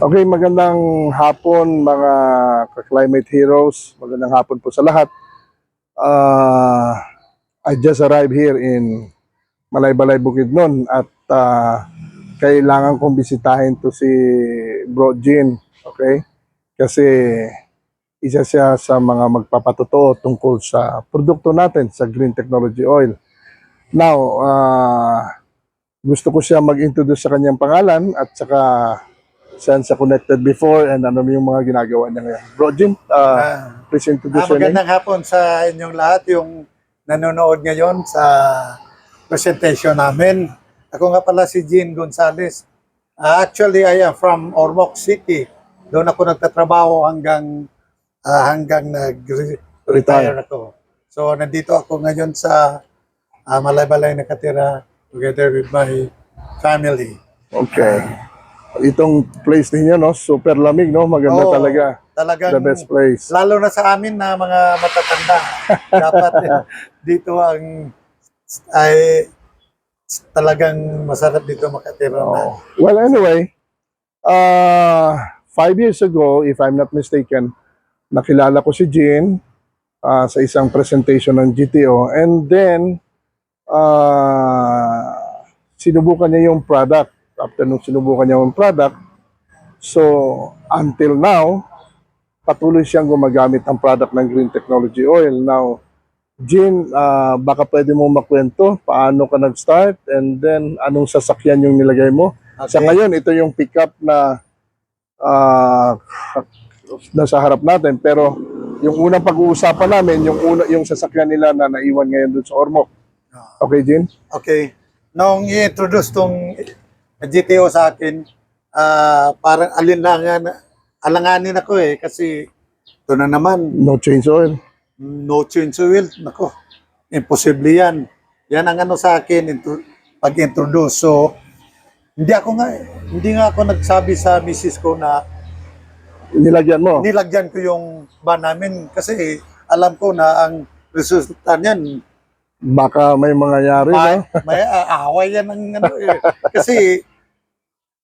Okay, magandang hapon mga ka-climate heroes. Magandang hapon po sa lahat. Uh, I just arrived here in Malaybalay Bukidnon at uh, kailangan kong bisitahin to si Bro Jean. Okay? Kasi isa siya sa mga magpapatotoo tungkol sa produkto natin sa green technology oil. Now, uh, gusto ko siya mag-introduce sa kanyang pangalan at saka saan siya connected before and ano yung mga ginagawa niya ngayon. Bro Jim, uh, Ah, please ah, introduce your name. magandang hapon sa inyong lahat yung nanonood ngayon sa presentation namin. Ako nga pala si Jean Gonzalez. Ah, actually, I am from Ormoc City. Doon ako nagtatrabaho hanggang ah, hanggang nag-retire ako. So, nandito ako ngayon sa uh, Malaybalay nakatira together with my family. Okay. Itong place ninyo, no? Super lamig, no? Maganda Oo, talaga. Talagang The best place. Lalo na sa amin na mga matatanda. Dapat eh, dito ang ay talagang masarap dito makatira na. Well, anyway, uh, five years ago, if I'm not mistaken, nakilala ko si Jean uh, sa isang presentation ng GTO and then uh, sinubukan niya yung product. After nung sinubukan niya yung product, so until now, patuloy siyang gumagamit ng product ng Green Technology Oil. Now, Jean, ah, baka pwede mo makwento paano ka nag-start and then anong sasakyan yung nilagay mo? Sa ngayon, ito yung pickup na ah, nasa harap natin. Pero yung unang pag-uusapan namin, yung, una, yung sasakyan nila na naiwan ngayon dun sa Ormoc. Okay, Jean? Okay. Nung i-introduce tong GTO sa akin, ah parang alinlangan, alanganin ako eh kasi ito na naman, No change oil. no change oil. Nako, imposible yan. Yan ang ano sa akin, intro, pag-introduce. So, hindi ako nga, hindi nga ako nagsabi sa misis ko na Nilagyan mo. nilagyan ko yung van namin kasi alam ko na ang resulta niyan, Baka may mangyayari, no? may ah, away yan ng ano eh. Kasi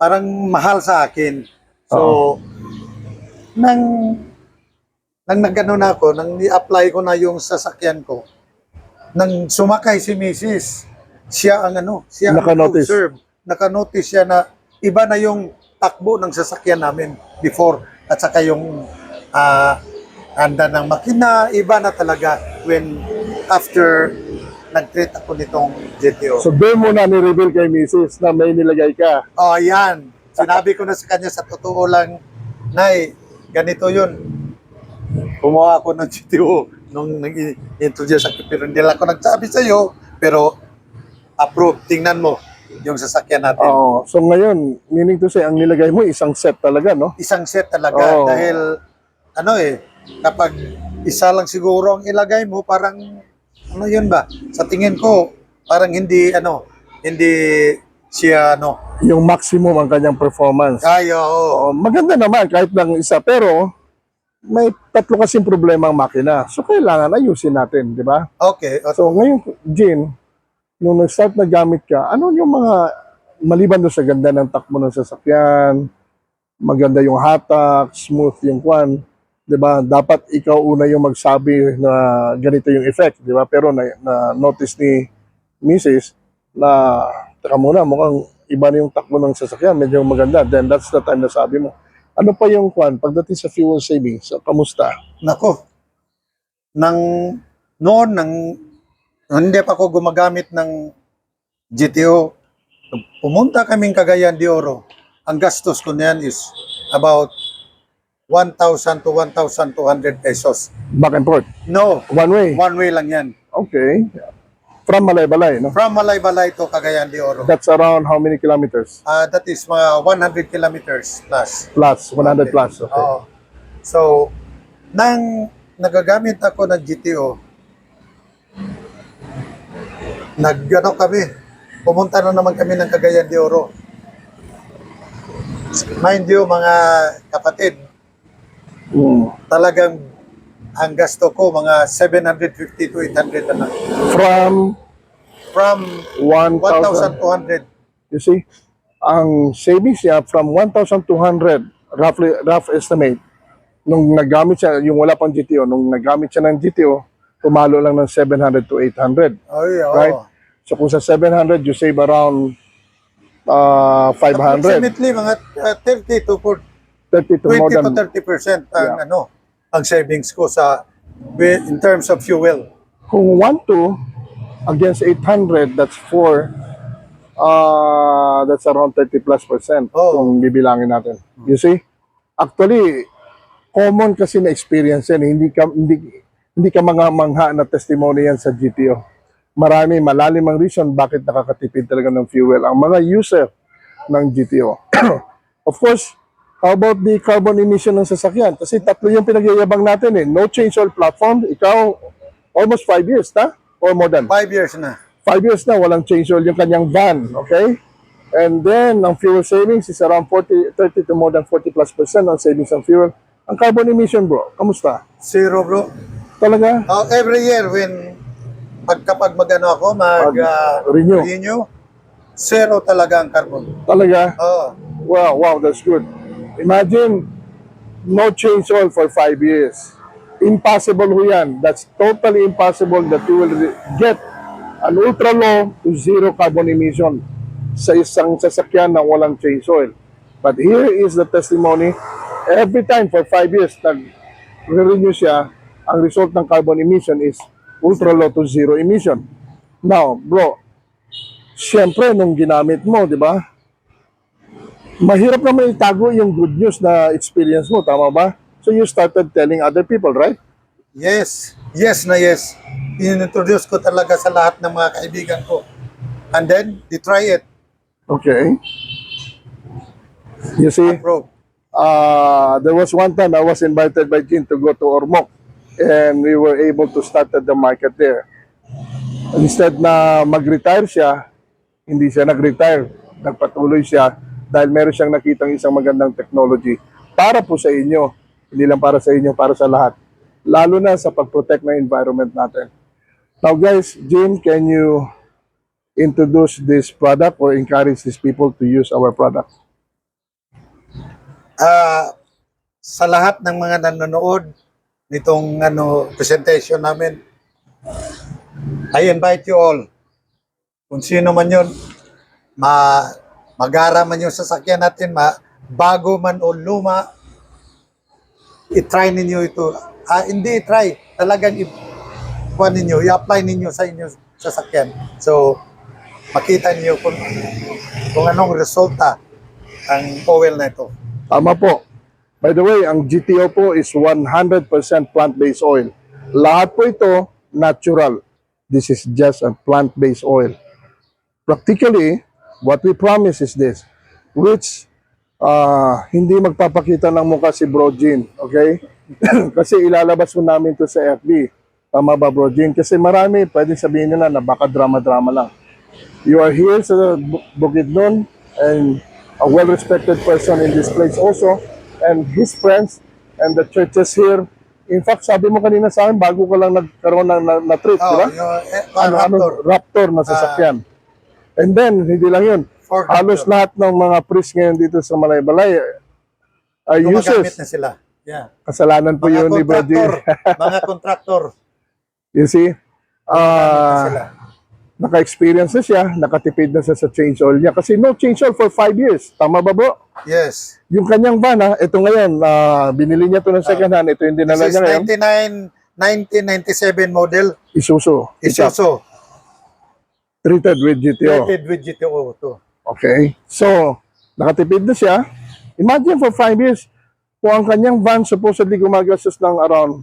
parang mahal sa akin. So, nang nang nagano na ako, nang i-apply ko na yung sasakyan ko, nang sumakay si Mrs. Siya ang ano, siya ang Naka-notice. observe. Naka-notice siya na iba na yung takbo ng sasakyan namin before at saka yung ah handa ng makina, iba na talaga when after nag-treat ako nitong GTO. So doon mo na ni-reveal kay Mrs. na may nilagay ka. Oh, yan. Sinabi ko na sa kanya sa totoo lang, Nay, ganito yun. Kumuha ako ng GTO nung nag-introduce ako. Pero hindi lang ako nagsabi sa iyo, pero approve. Tingnan mo yung sasakyan natin. Oo. So ngayon, meaning to say, ang nilagay mo isang set talaga, no? Isang set talaga. Oo. Dahil, ano eh, kapag isa lang siguro ang ilagay mo, parang, ano yun ba? Sa tingin ko, parang hindi, ano, hindi siya, ano, Yung maximum ang kanyang performance. ay, oo. Oo, maganda naman kahit lang isa, pero may tatlo kasing problema ang makina. So kailangan ayusin natin, di ba? Okay. o- So ngayon, Jean, nung nag-start na gamit ka, ano yung mga, maliban doon sa ganda ng takbo ng sasakyan, maganda yung hatak, smooth yung kwan, di ba? Dapat ikaw una yung magsabi na ganito yung effect, di ba? Pero na, na notice ni Mrs. na, taka muna, mukhang iba na yung takbo ng sasakyan, medyo maganda. Then that's the time na sabi mo. Ano pa yung kwan, pagdating sa fuel savings, so, kamusta? Nako. Nang noon nang hindi pa ako gumagamit ng GTO. Pumunta kaming Cagayan de Oro. Ang gastos ko niyan is about 1,000 to 1,200 pesos. Back and forth. No, One way. one way lang yan. Okay. From Malaybalay, no? From Malaybalay to Cagayan de Oro. That's around how many kilometers? Ah, that is mga 100 kilometers plus. Plus, 100 plus. Okay. Oo. So, nang nagagamit ako ng GTO, nagano kami, pumunta na naman kami ng Cagayan de Oro. Mind you, mga kapatid, Mm. talagang ang gasto ko mga 750 to 800 na lang. From From 1,000. 1,200 You see? Ang savings niya from 1,200 roughly, rough estimate, nung nagamit siya, yung wala pang GTO, nung nagamit siya ng GTO, tumalo lang ng 700 to 800. Oh, yeah, Right? oh. So kung sa 700, you save around uh, 500, Approximately mga uh, 30 to 40, 30 to 20 more to than 30 percent ang Yeah. ano ang savings ko sa in terms of fuel. Kung 1 to against 800, that's 4. Uh, that's around 30 plus percent Oh. kung bibilangin natin. You see? Actually, common kasi na experience yan. Hindi ka, hindi, hindi ka mga mangha na testimony yan sa GTO. Marami, malalim ang reason bakit nakakatipid talaga ng fuel ang mga user ng GTO. of course, how about the carbon emission ng sasakyan? Kasi tatlo yung pinagyayabang natin eh. No change oil platform, ikaw almost five years, ta? Or more than? Five years na. Five years na, walang change oil yung kanyang van, okay? And then, ang fuel savings is around 40, 30 to more than 40 plus percent ang savings ng fuel. Ang carbon emission, bro, kamusta? Zero bro. Talaga? Oh, every year when pag kapag magano ako mag Mag- uh, renew. zero talaga ang carbon. Talaga? Oh, Wow, wow, that's good. Imagine, no change oil for five years. Impossible ho yan. That's totally impossible that you will get an ultra low to zero carbon emission sa isang sasakyan na walang change oil. But here is the testimony. Every time for five years, nag-renew siya, ang result ng carbon emission is ultra low to zero emission. Now, bro, syempre, nung ginamit mo, di ba? Mahirap naman itago yung good news na experience mo, tama ba? So you started telling other people, right? yes. Yes na yes. Inintroduce ko talaga sa lahat ng mga kaibigan ko. And then, they try it. Okay. You see, Bro. uh, there was one time I was invited by Jin to go to Ormoc and we were able to start at the market there. Instead na mag-retire siya, hindi siya nag-retire. Nagpatuloy siya dahil meron siyang nakitang isang magandang technology para po sa inyo. Hindi lang para sa inyo, para sa lahat. Lalo na sa pag-protect ng environment natin. Now guys, Jim, can you introduce this product or encourage these people to use our product? Ah, sa lahat ng mga nanonood nitong ano presentation namin, I invite you all. Kung sino man yun, ma magara man yung sasakyan natin, ma bago man o luma, i-try ninyo ito. Ah, hindi i-try. Talagang i- kuha ninyo, i-apply ninyo sa inyong sasakyan. So, makita niyo kung, kung anong resulta ang oil na ito. Tama po. By the way, ang GTO po is 100% plant-based oil. Lahat po ito natural. This is just a plant-based oil. Practically, what we promise is this, which ah, hindi magpapakita ng mukha si Bro Jean, okay? Kasi ilalabas po namin to sa FB. Tama ba, Bro Jean? Kasi marami, pwede sabihin nila na baka drama-drama lang. You are here sa Bu- Bukidnon and a well-respected person in this place also and his friends and the churches here. In fact, sabi mo kanina sa akin, bago ka lang nagkaroon ng na, na trip, di Oh, ba? yung eh, Ano, ano, Raptor. Raptor na sasakyan. And then, hindi lang yun. Ford Halos lahat ng mga priest ngayon dito sa Malaybalay ay Gumagamit users. na sila. Yeah. Kasalanan po Mga yun ni Bro mga kontraktor. You see? na. Ah, naka-experience na siya, nakatipid na siya sa change oil niya. Kasi no change oil for 5 years. Tama ba bro? Yes. Yung kanyang van ha, ito ngayon, ah, binili niya to ng second hand, ito yung dinala This is niya ngayon, 99, 1997 model. Pickup, Isuzu. Treated with GTO. Rated with GTO to. Okay. So, nakatipid na siya. Imagine for 5 years, kung ang kanyang van supposedly gumagastos ng around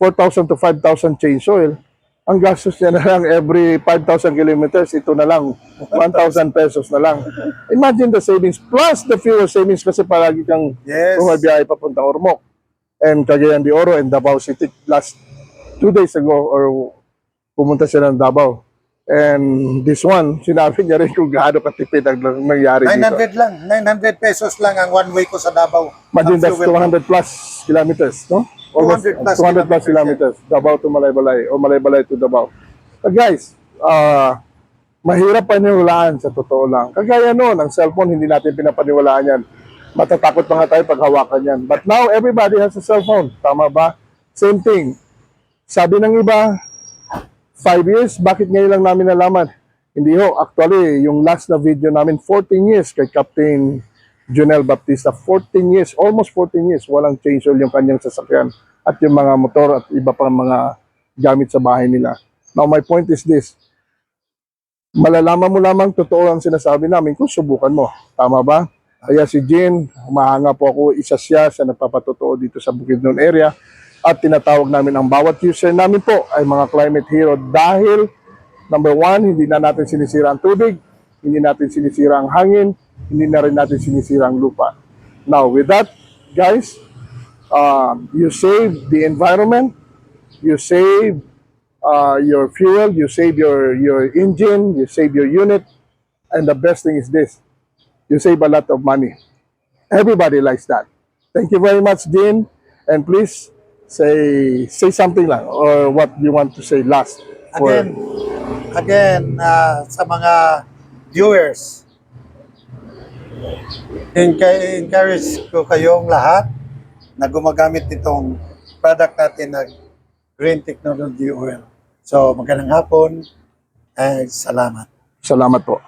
4,000 to 5,000 change oil, ang gastos niya na lang every 5,000 kilometers, ito na lang, 1,000 pesos na lang. Imagine the savings plus the fuel savings kasi palagi kang Yes. bumabiyahe papuntang Ormoc and Cagayan de Oro and Davao City last two days ago or pumunta siya ng Davao. And this one, sinabi niya rin kung gaano katipid ang nangyari dito. 900 lang. 900 pesos lang ang one way ko sa Davao. Imagine that's fuel. 200 plus kilometers, no? 200 plus 200 plus kilometers. Davao to Malaybalay o Malaybalay to Davao. But guys, ah mahirap paniwalaan sa totoo lang. Kagaya noon, ang cellphone, hindi natin pinapaniwalaan yan. Matatakot pa nga tayo pag hawakan yan. But now, everybody has a cellphone. Tama ba? Same thing. Sabi ng iba, five years, bakit ngayon lang namin nalaman? Hindi ho, actually, yung last na video namin, 14 years kay Captain Junel Baptista, 14 years, almost 14 years, walang change oil yung kanyang sasakyan at yung mga motor at iba pang mga gamit sa bahay nila. Now, my point is this, malalaman mo lamang totoo ang sinasabi namin kung subukan mo. Tama ba? Kaya si Jean, humahanga po ako, isa siya sa nagpapatotoo dito sa Bukidnon area at tinatawag namin ang bawat user namin po ay mga climate hero dahil number one, hindi na natin sinisira ang tubig, hindi natin sinisira ang hangin, hindi na rin natin sinisira ang lupa. Now, with that, guys, uh, you save the environment, you save uh, your fuel, you save your, your engine, you save your unit, and the best thing is this, you save a lot of money. Everybody likes that. Thank you very much, Dean, and please say say something lang or what you want to say last. for- Again, again, ah, sa mga viewers, encourage ko kayong lahat na gumagamit nitong product natin na Green Technology Oil. So, magandang hapon. Eh, salamat. Salamat po.